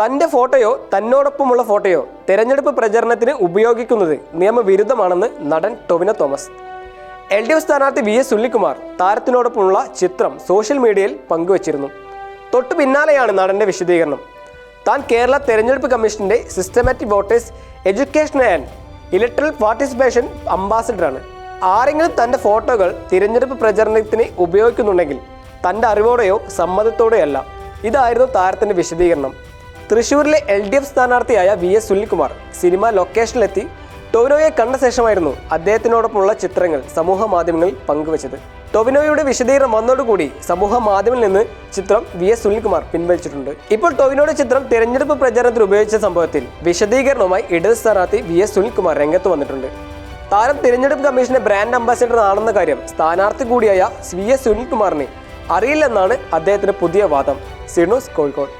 തന്റെ ഫോട്ടോയോ തന്നോടൊപ്പമുള്ള ഫോട്ടോയോ തെരഞ്ഞെടുപ്പ് പ്രചരണത്തിന് ഉപയോഗിക്കുന്നത് നിയമവിരുദ്ധമാണെന്ന് നടൻ Tovino Thomas. L D F സ്ഥാനാർത്ഥി വി എസ് സുനിൽകുമാർ താരത്തിനോടൊപ്പമുള്ള ചിത്രം സോഷ്യൽ മീഡിയയിൽ പങ്കുവച്ചിരുന്നു. തൊട്ടു പിന്നാലെയാണ് നടന്റെ വിശദീകരണം. താൻ കേരള തെരഞ്ഞെടുപ്പ് കമ്മീഷന്റെ systematic voters education and electoral participation അംബാസിഡറാണ്. ആരെങ്കിലും തന്റെ ഫോട്ടോകൾ തിരഞ്ഞെടുപ്പ് പ്രചരണത്തിന് ഉപയോഗിക്കുന്നുണ്ടെങ്കിൽ തന്റെ അറിവോടെയോ സമ്മതത്തോടെയോ അല്ല. ഇതായിരുന്നു താരത്തിന്റെ വിശദീകരണം. തൃശൂരിലെ എൽ ഡി എഫ് സ്ഥാനാർത്ഥിയായ വി എസ് സുനിൽകുമാർ സിനിമ ലൊക്കേഷനിലെത്തി ടൊവിനോയെ കണ്ട ശേഷമായിരുന്നു അദ്ദേഹത്തിനോടൊപ്പമുള്ള ചിത്രങ്ങൾ സമൂഹ മാധ്യമങ്ങളിൽ പങ്കുവച്ചത്. ടൊവിനോയുടെ വിശദീകരണം വന്നതോടുകൂടി സമൂഹ മാധ്യമങ്ങളിൽ നിന്ന് ചിത്രം വി എസ് സുനിൽകുമാർ പിൻവലിച്ചിട്ടുണ്ട്. ഇപ്പോൾ ടൊവിനോയുടെ ചിത്രം തിരഞ്ഞെടുപ്പ് പ്രചാരണത്തിൽ ഉപയോഗിച്ച സംഭവത്തിൽ വിശദീകരണവുമായി ഇടത് സ്ഥാനാർത്ഥി വി എസ് സുനിൽകുമാർ രംഗത്ത് വന്നിട്ടുണ്ട്. താരം തിരഞ്ഞെടുപ്പ് കമ്മീഷന്റെ ബ്രാൻഡ് അംബാസിഡർ ആണെന്ന കാര്യം സ്ഥാനാർത്ഥി കൂടിയായ വി എസ് സുനിൽകുമാറിനെ അറിയില്ലെന്നാണ് അദ്ദേഹത്തിന്റെ പുതിയ വാദം. സിനോസ് കോഴിക്കോട്.